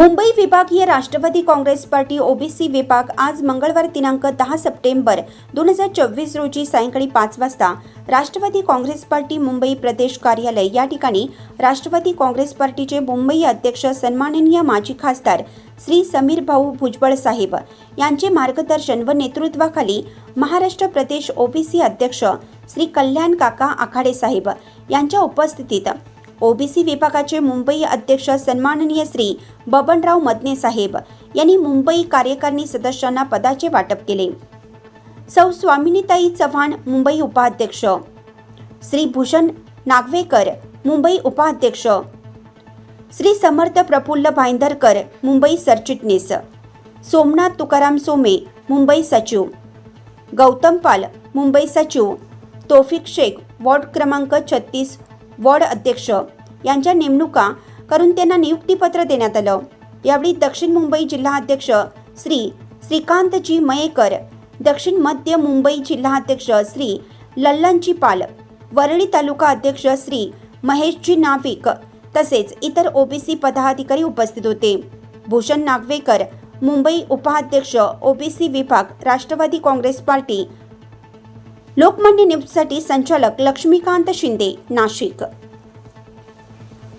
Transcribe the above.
मुंबई विभागीय Rashtrawadi Congress party OBC विभाग आज मंगळवार दिनांक दहा सप्टेंबर दोन हजार चोवीस रोजी सायंकाळी पाच वाजता राष्ट्रवादी काँग्रेस पार्टी मुंबई प्रदेश कार्यालय या ठिकाणी राष्ट्रवादी काँग्रेस पार्टीचे मुंबई अध्यक्ष सन्माननीय माजी खासदार श्री समीर भाऊ भुजबळ साहेब यांचे मार्गदर्शन व नेतृत्वाखाली महाराष्ट्र प्रदेश ओबीसी अध्यक्ष श्री कल्याण काका आखाडे साहेब यांच्या उपस्थितीत ओबीसी विभागाचे मुंबई अध्यक्ष सन्माननीय श्री बबनराव मदने साहेब यांनी मुंबई कार्यकारिणी सदस्यांना पदाचे वाटप केले. सौ स्वामिनीताई चव्हाण मुंबई उपाध्यक्ष. श्री भूषण नागवेकर मुंबई उपाध्यक्ष. श्री समर्थ प्रफुल्ल भाईंदरकर मुंबई सरचिटणीस. सोमनाथ तुकाराम सोमे मुंबई सचिव. गौतम पाल मुंबई सचिव. तोफिक शेख वॉर्ड क्रमांक छत्तीस वॉर्ड अध्यक्ष यांच्या नेमणुका करून त्यांना नियुक्तीपत्र देण्यात आलं. यावेळी दक्षिण मुंबई जिल्हा अध्यक्ष श्री श्रीकांतजी मयेकर दक्षिण मध्य मुंबई जिल्हा अध्यक्ष श्री लल्लनजी पाल वरळी तालुका अध्यक्ष श्री महेशजी नाविक तसेच इतर ओबीसी पदाधिकारी उपस्थित होते. भूषण नागवेकर मुंबई उपाध्यक्ष ओबीसी विभाग राष्ट्रवादी काँग्रेस पार्टी लोकमान्य न्यूजसाठी संचालक लक्ष्मीकांत शिंदे नाशिक.